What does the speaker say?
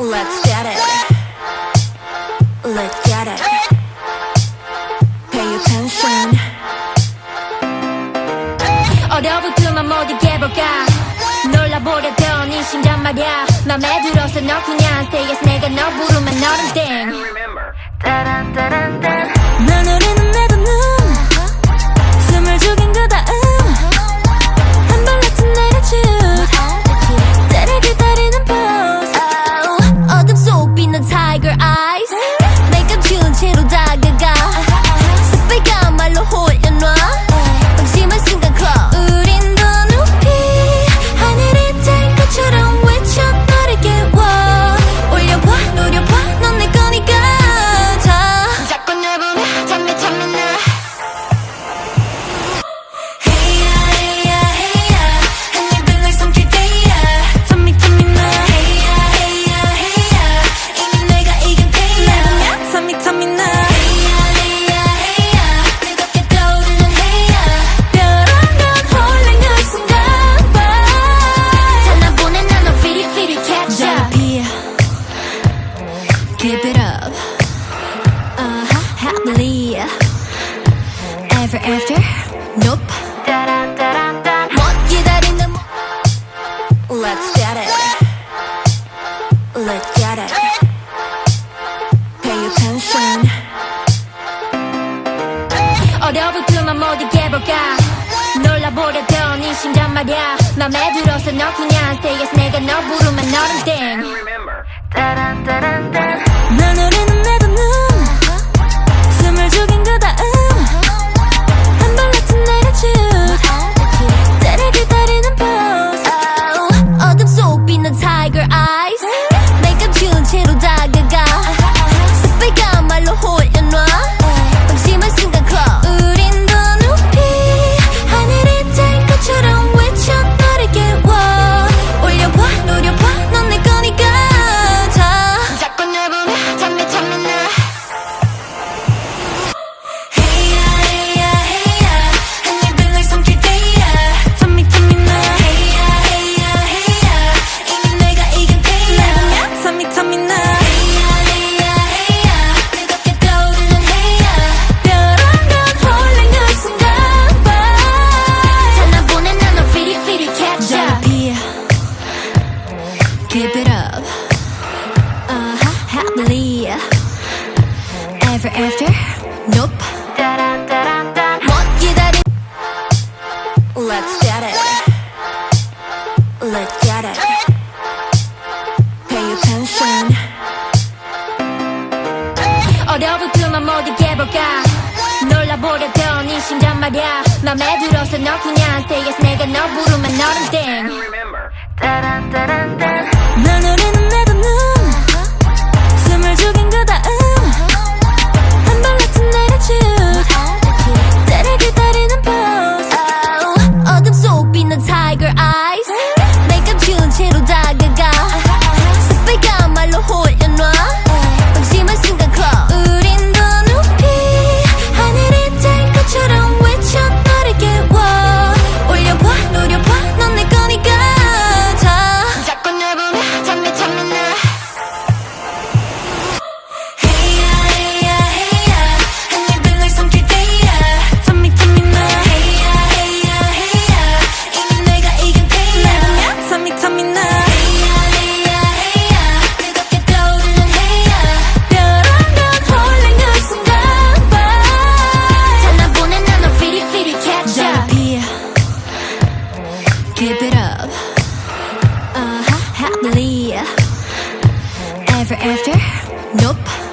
Let's get it. Let's get it. Pay attention. 얼어붙으면 모두 깨볼까 놀라보려던 이 심장 말야 맘에 들어서 너 그냥 say yes 내가 너 부르면 너는 땡 Remember 따란 따란 딴 나노래는 내 quickly. Ever after? Nope. Let's get it. Let's get it. Pay attention. 어려부터만 모두 깨볼까? 놀라보려던 이 심장 말야. 맘에 들어서 너 그냥 say yes. 내가 너 부르면 너는 땡. give it up. Uh huh, happily. Ever after? Nope. Let's get it. Let's get it. Pay attention. 어려운 그만 모두 깨볼까? 놀라보려던 이 심장 말야. 맘에 들어서 너 그냥 say yes 내가 너 부르면 너는 땡. 따란 따란 딴 나 노래는 내가 너 For after? Nope.